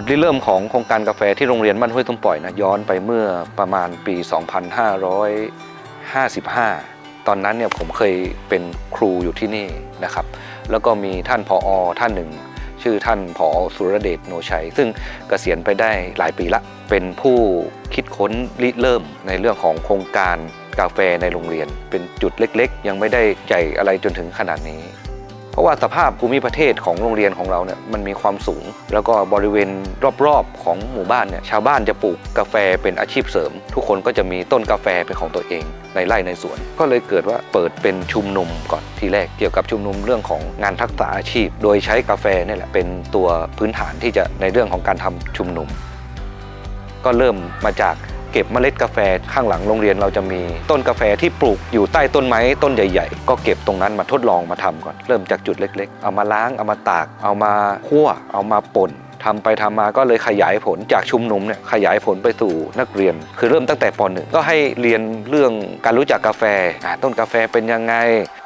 จุดริเริ่มของโครงการกาแฟที่โรงเรียนบ้านห้วยต้มปล่อยนะย้อนไปเมื่อประมาณปี 2555 ตอนนั้นเนี่ยผมเคยเป็นครูอยู่ที่นี่นะครับ แล้วก็มีท่านผออท่านหนึ่ง ชื่อท่านผอสุรเดชโนชัย ซึ่งเกษียณไปได้หลายปีละ เป็นผู้คิดค้นริเริ่มในเรื่องของโครงการกาแฟในโรงเรียน เป็นจุดเล็กๆ ยังไม่ได้ใหญ่อะไรจนถึงขนาดนี้ ราะว่าสภาพภูมิประเทศของโรงเรียนของเราเนี่ยมันมีความสูง แล้วก็บริเวณรอบๆของหมู่บ้านเนี่ยชาวบ้านจะปลูกกาแฟเป็นอาชีพเสริม ทุกคนก็จะมีต้นกาแฟเป็นของตัวเองในไร่ในสวน ก็เลยเกิดว่าเปิดเป็นชุมนุมก่อนทีแรกเกี่ยวกับชุมนุมเรื่องของงานทักษะอาชีพ โดยใช้กาแฟนี่แหละเป็นตัวพื้นฐานที่จะในเรื่องของการทำชุมนุม ก็เริ่มมาจาก เก็บเมล็ดกาแฟข้างหลังโรงเรียนเราจะมีต้นกาแฟที่ปลูกอยู่ใต้ต้นไม้ต้นใหญ่ ๆ ก็เก็บตรงนั้นมาทดลองมาทำก่อน เริ่มจากจุดเล็ก ๆ เอามาล้างเอามาตาก เอามาคั่ว เอามาป่นทำไปทำมาก็เลยขยายผลจากชุมนุมเนี่ยขยายผลไปสู่นักเรียน คือเริ่มตั้งแต่ป .1 ก็ให้เรียนเรื่องการรู้จักกาแฟ ต้นกาแฟเป็นยังไง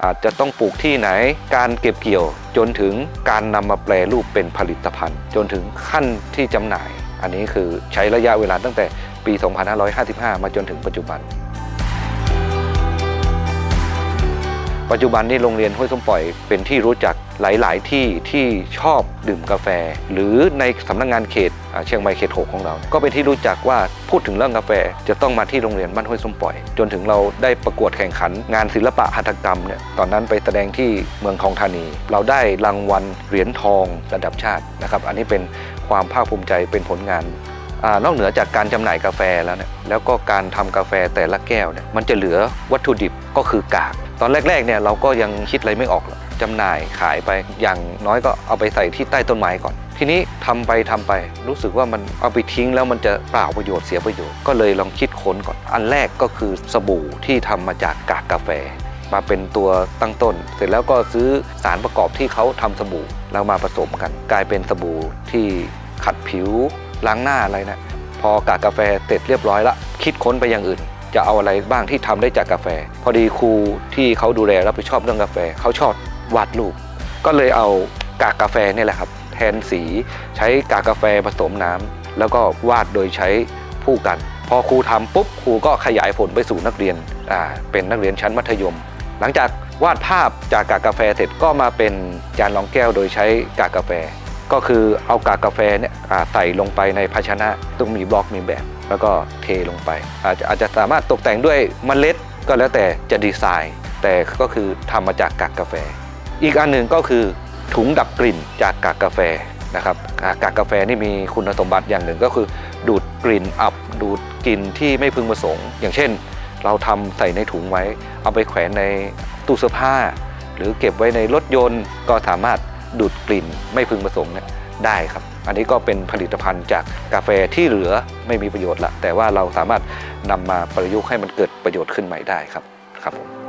อาจจะต้องปลูกที่ไหน การเก็บเกี่ยว จนถึงการนำมาแปลรูปเป็นผลิตภัณฑ์ จนถึงขั้นที่จำหน่าย อันนี้คือใช้ระยะเวลาตั้งแต่ ปี 2555 มาจนถึงปัจจุบัน ปัจจุบันนี้โรงเรียนห้วยส้มปล่อยเป็นที่รู้จักหลาย ๆ ที่ที่ชอบดื่มกาแฟ หรือในสำนักงานเขตเชียงใหม่เขต6ของเรา ก็เป็นที่รู้จักว่าพูดถึงเรื่องกาแฟ จะต้องมาที่โรงเรียนบ้านห้วยส้มปล่อย จนถึงเราได้ประกวดแข่งขัน งานศิลปะหัตถกรรมเนี่ยตอนนั้นไปแสดงที่เมืองทองธานี เราได้รางวัลเหรียญทองระดับชาตินะครับ อันนี้เป็นความภาคภูมิใจเป็นผลงาน นอกเหนือจากการจำหน่ายกาแฟแล้วเนี่ยแล้วก็การทำกาแฟแต่ละแก้วเนี่ยมันจะเหลือวัตถุดิบก็คือกาก ตอนแรกๆเนี่ยเราก็ยังคิดอะไรไม่ออกหรอกจำหน่ายขายไปอย่างน้อยก็เอาไปใส่ที่ใต้ต้นไม้ก่อน ทีนี้ทำไปทำไป รู้สึกว่ามันเอาไปทิ้งแล้วมันจะเปล่าประโยชน์เสียประโยชน์ก็เลยลองคิดค้นก่อน อันแรกก็คือสบู่ที่ทำมาจากกากกาแฟ มาเป็นตัวตั้งต้น เสร็จแล้วก็ซื้อสารประกอบที่เขาทำสบู่แล้วมาผสมกัน กลายเป็นสบู่ที่ขัดผิว ล้างหน้าอะไรนะพอกากกาแฟเสร็จเรียบร้อยละคิดค้นไปอย่างอื่น จะเอาอะไรบ้างที่ทำได้จากกาแฟ พอดีครูที่เขาดูแลรับผิดชอบเรื่องกาแฟเขาชอบวาดรูปก็เลยเอากากกาแฟนี่แหละครับ แทนสีใช้กากกาแฟผสมน้ำแล้วก็วาดโดยใช้ผู้กัน พอครูทำปุ๊บครูก็ขยายผลไปสู่นักเรียนอ่าเป็นนักเรียนชั้นมัธยม หลังจากวาดภาพจากกากกาแฟเสร็จก็มาเป็นจานรองแก้วโดยใช้กากกาแฟ ก็คือเอากากกาแฟเนี่ยใส่ลงไปในภาชนะต้องมีบล็อกมีแบบ แล้วก็เทลงไป อาจจะอาจจะสามารถตกแต่งด้วยเมล็ดก็แล้วแต่จะดีไซน์ แต่ก็คือทำมาจากกากกาแฟ อีกอันหนึ่งก็คือถุงดับกลิ่นจากกากกาแฟนะครับกากกาแฟนี่มีคุณสมบัติอย่างหนึ่งก็คือ ดูดกลิ่นอับ ดูดกลิ่นที่ไม่พึงประสงค์ อย่างเช่น เราทำใส่ในถุงไว้ เอาไปแขวนในตู้เสื้อผ้า หรือเก็บไว้ในรถยนต์ก็สามารถ ดูดกลิ่นไม่พึงประสงค์เนี่ยได้ครับ อันนี้ก็เป็นผลิตภัณฑ์จากกาแฟที่เหลือไม่มีประโยชน์ละแต่ว่าเราสามารถนำมาประยุกต์ให้มันเกิดประโยชน์ขึ้นใหม่ได้ครับครับผม